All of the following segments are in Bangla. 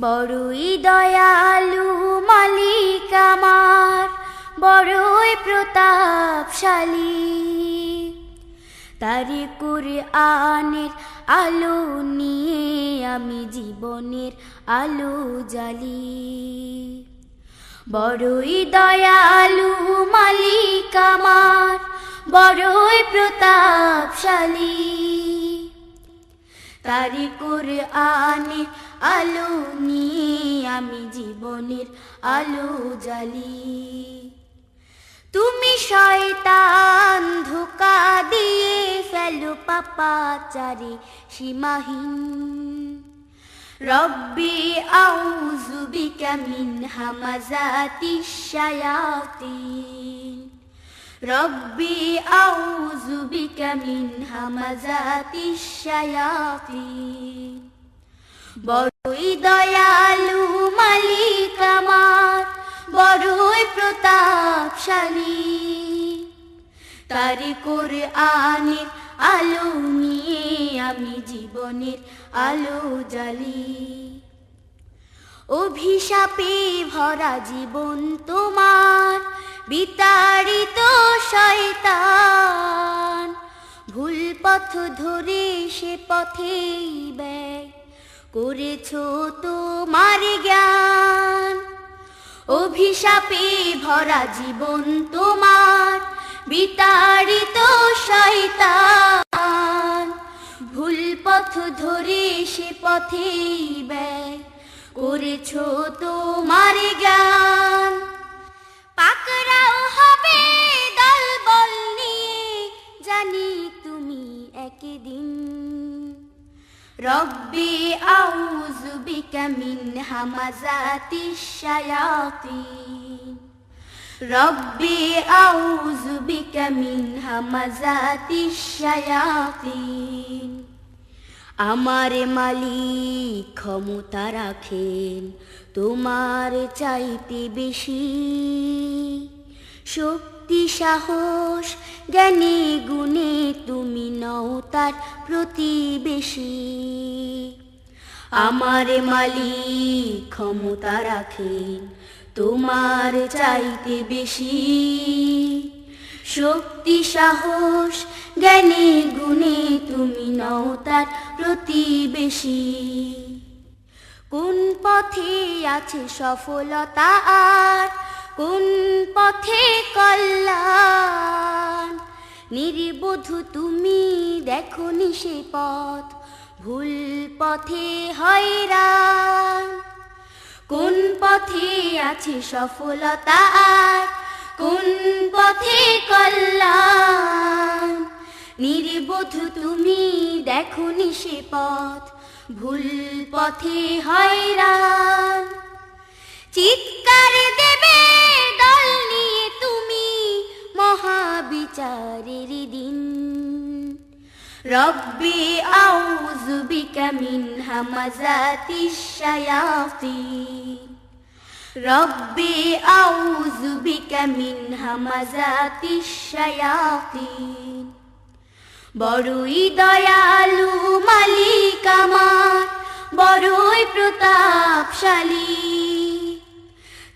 বড়ই দয়ালু মালিক আমার, বড়ই প্রতাপশালী। তারি আনের আলো নিয়ে আমি জীবনের আলো জ্বালি। বড়ই দয়ালু মালিক আমার, বড়ই প্রতাপশালী। তারি করে আনে আলো নিয়ে আমি জীবনের আলো জ্বালি। তুমি শয়তান ধোকা দিয়ে ফেলো পাপাচারে সীমাহীন। রব্বি, আউযু বিকা মিন হামাজাতি শায়াতিন। রব্বি আউযু বিকা মিন হামাজাতি শায়াতিন। বড়ই দয়ালু মালিক আমার, বড়ই প্রতাপশালী। তারি করে আনে আলো নিয়ে আমি জীবনের আলো জ্বালি। অভিশাপে ভরা জীবন তোমার বিতাড়িত ধরে সে পথেই ব্যয় করেছ তোমার জ্ঞান। অভিশাপে ভরা জীবন তোমার, বিতাড়িত শয়তান। ভুল পথ ধরে সে পথেই ব্যয় করেছ তোমার জ্ঞান। রব্বি আউযু বিকা মিন হামাজাতি শায়াতিন। রব্বি আউযু বিকা মিন হামাজাতি শায়াতিন। আমার মালিক ক্ষমতা রাখেন, তোমার চাইতে বেশি। শক্তি, সাহস, জ্ঞানে গুণে তুমি নও তার প্রতিবেশী। আমার মালিক ক্ষমতা রাখেন তোমার চাইতে বেশি। শক্তি, সাহস, জ্ঞানে গুণে তুমি নও তার প্রতিবেশী। কোন পথে আছে সফলতা আর কোন পথে কল্যাণ? নির্বোধ তুমি দেখো সে পথ, ভুল পথে হয়রান। কোন পথে আছে সফলতা আর? কোন পথে কল্যাণ? নির্বোধ তুমি দেখো সে পথ, ভুল পথে হয়রান। চিৎকার দেবে দল নিয়ে তুমি মহাবিচারের দিন। রব্বি আউযু বিকা মিন হামাজাতি শায়াতিন। রব্বি আউযু বিকা মিন হামাজাতি শায়াতিন। বড়ই দয়ালু মালিক আমার, বড়ই প্রতাপশালী।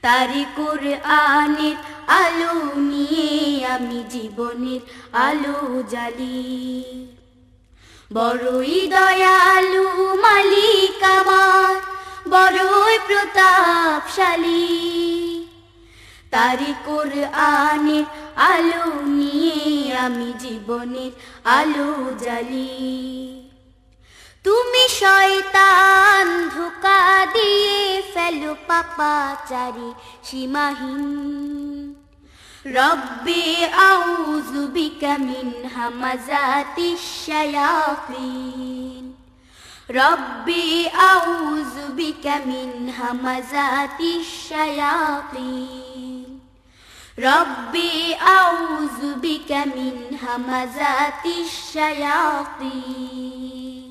তারি করে আনের আলো নিয়ে আমি জীবনের আলো জ্বালি। বড়ই দয়ালু মালিক আমার, বড়ই প্রতাপশালী। তারি করে আনের আলো নিয়ে আমি জীবনের আলো জ্বালি। তুমি শয়তান ধোকা দিয়ে ফেলো পাপাচারি সীমাহীন। রব্বি আউযু বিকা মিন হামাজাতি শায়াতিন। রব্বি আউযু বিকা মিন হামাজাতি শায়াতিন। রব্বি আউযু বিকা মিন হামাজাতি শায়াতিন।